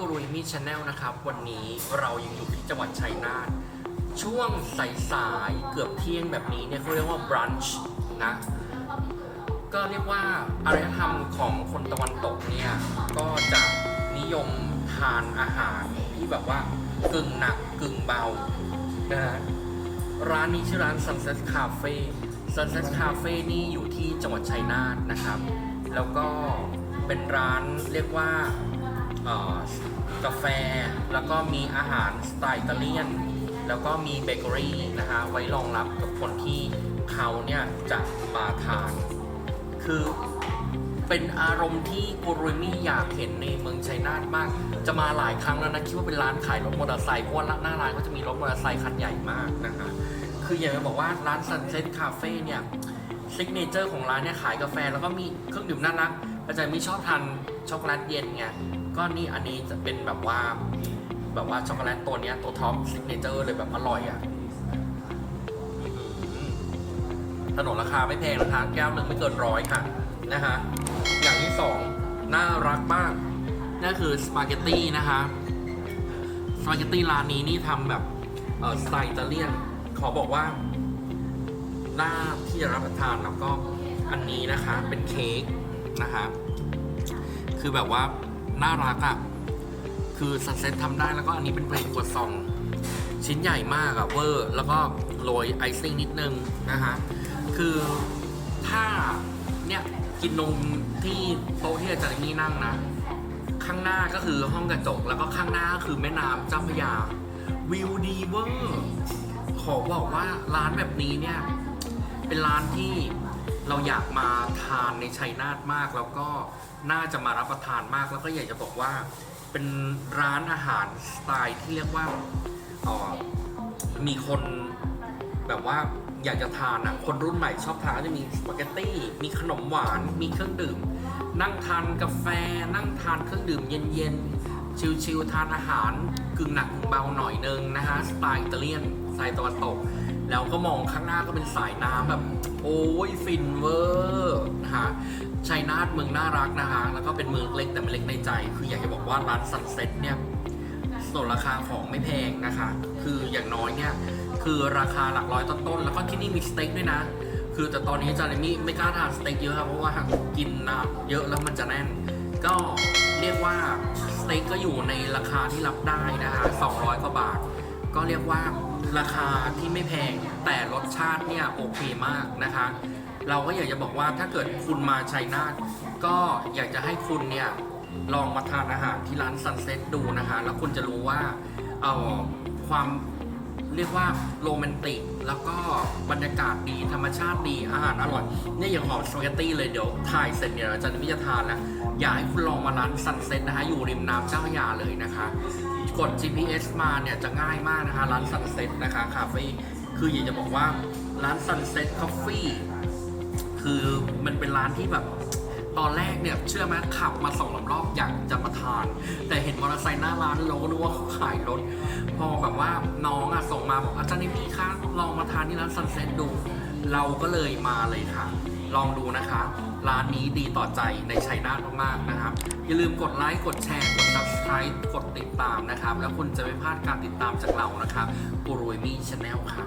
กูรุยมีชาแนลนะครับ วันนี้เรายังอยู่ที่จังหวัดชัยนาทช่วงสายๆเกือบเที่ยงแบบนี้เนี่ยเขาเรียกว่า brunch นะ ก็เรียกว่าอารยธรรมของคนตะวันตกเนี่ย ก็จะนิยมทานอาหารที่แบบว่ากึ่งหนักกึ่งเบานะฮะร้านนี้ชื่อร้าน Sunset Cafe Sunset Cafe นี่อยู่ที่จังหวัดชัยนาทนะครับ แล้วก็เป็นร้านเรียกว่า กาแฟ แล้วก็มีอาหารสไตล์อิตาเลียน แล้วก็มีเบเกอรี่นะฮะไว้รองรับกับคนที่เขาเนี่ยจะมาทาน คือเป็นอารมณ์ที่กูรุมี่อยากเห็นในเมืองชัยนาทมาก จะมาหลายครั้งแล้วนะคิดว่าเป็นร้านขายรถมอเตอร์ไซค์เพราะว่าหน้าร้านก็จะมีรถมอเตอร์ไซค์คันใหญ่มากนะคะคืออยากจะบอกว่าร้าน Sunset Cafe เนี่ยซิกเนเจอร์ของร้านเนี่ยขายกาแฟแล้วก็มีเครื่องดื่มน่ารัก อาจารย์มีชอบทานช็อกโกแลตเย็นไงก็นี่อันนี้จะเป็นแบบว่าแบบว่าช็อกโกแลตตัวเนี้ยตัวท็อปซิกเนเจอร์เลยแบบอร่อยอะถนนราคาไม่แพงนะคะแก้วหนึ่งไม่เกินร้อยค่ะนะฮะอย่างที่สองน่ารักมากนั่นคือสปาเกตตี้นะคะสปาเกตตี้ร้านนี้นี่ทำแบบสไตล์อิตาเลียน ขอบอกว่าหน่าที่จะรับประทานแล้วก็อันนี้นะคะเป็นเค้ก นะคะคือแบบว่าน่ารักอะ่ะคือซันเซ็ตทำได้แล้วก็อันนี้เป็นเพลงกดซอง ชิ้นใหญ่มากอะเวอร์แล้วก็โรยไอซิ่งนิดนึงนะฮะคือถ้าเนี่ยกินนมที่โต๊ะที่อาจารย์นี่นั่งนะ ข้างหน้าก็คือห้องกระจก แล้วก็ข้างหน้าก็คือแม่น้ำเจ้าพระยา วิวดีเวอร์ ขอบอกว่าร้านแบบนี้เนี่ย เป็นร้านที่ เราอยากมาทานในชัยนาทมาก แล้วก็น่าจะมารับประทานมากแล้วก็อยากจะบอกว่า เป็นร้านอาหารสไตล์ที่เรียกว่าออมีคนแบบว่าอยากจะทานอะคนรุ่นใหม่ชอบทานก็จะมีสปาเกตตี้มีขนมหวานมีเครื่องดื่ม นั่งทานกาแฟ นั่งทานเครื่องดื่มเย็นๆชิลๆทานอาหารกึ่งหนักกึ่งเบาหน่อยนึงนะฮะสไตล์อิตาเลียนสไตล์ตะวันตก แล้วก็มองข้างหน้าก็เป็นสายน้ำแบบ โอ้ยฟินเวอร์นะฮะชัยนาทเมืองน่ารักนะฮะแล้วก็เป็นเมืองเล็กแต่ไม่เล็กในใจ คืออยากจะบอกว่าร้านซันเซ็ตเนี่ยส่วนราคาของไม่แพงนะคะ คืออย่างน้อยเนี่ยคือราคาหลักร้อยต้นๆแล้วก็ที่นี่มีสเต็กด้วยนะ คือแต่ตอนนี้จาร์มี่ไม่กล้าทานสเต็กเยอะครับเพราะว่ากินนะเยอะแล้วมันจะแน่น ก็เรียกว่าสเต็กก็อยู่ในราคาที่รับได้นะคะ200กว่าบาท ก็เรียกว่าราคาที่ไม่แพงแต่รสชาติเนี่ยโอเคมากนะคะ เราก็อยากจะบอกว่าถ้าเกิดคุณมาชัยนาทก็อยากจะให้คุณเนี่ยลองมาทานอาหารที่ร้านซันเซ็ตดูนะคะ แล้วคุณจะรู้ว่าเอ่อความเรียกว่าโรแมนติก แล้วก็บรรยากาศดีธรรมชาติดีอาหารอร่อยเนี่ยอย่างหอมสปาเกตตี้เลยเดี๋ยวถ่ายเสร็จเนี่ยอาจารย์ไม่จะทานแล้วอยากให้คุณ มาร้านซันเซ็ตนะคะอยู่ริมน้ำเจ้าพระยาเลยนะคะ กด GPS มาเนี่ยจะง่ายมากนะคะร้านซันเซ็ตนะคะคาเฟ่คืออยากจะบอกว่าร้านซันเซ็ตคอฟฟี่คือมันเป็นร้านที่แบบตอนแรกเนี่ยเชื่อไหมขับมาสองสามรอบอยากจะมาทาน แต่เห็นมอเตอร์ไซค์หน้าร้านเราก็นึกว่าเขาขายรถ พอแบบว่าน้องอะส่งมาบอกอาจารย์นิมี่คะลองมาทานที่ร้านซันเซ็ตดู เราก็เลยมาเลยค่ะ ลองดูนะคะ ร้านนี้ดีต่อใจในชัยนาทมากๆนะครับ อย่าลืมกดไลค์กดแชร์ กด subscribe กดติดตามนะครับ แล้วคุณจะไม่พลาดการติดตามจากเรานะครับกูรุยมี่ชาแนลครับ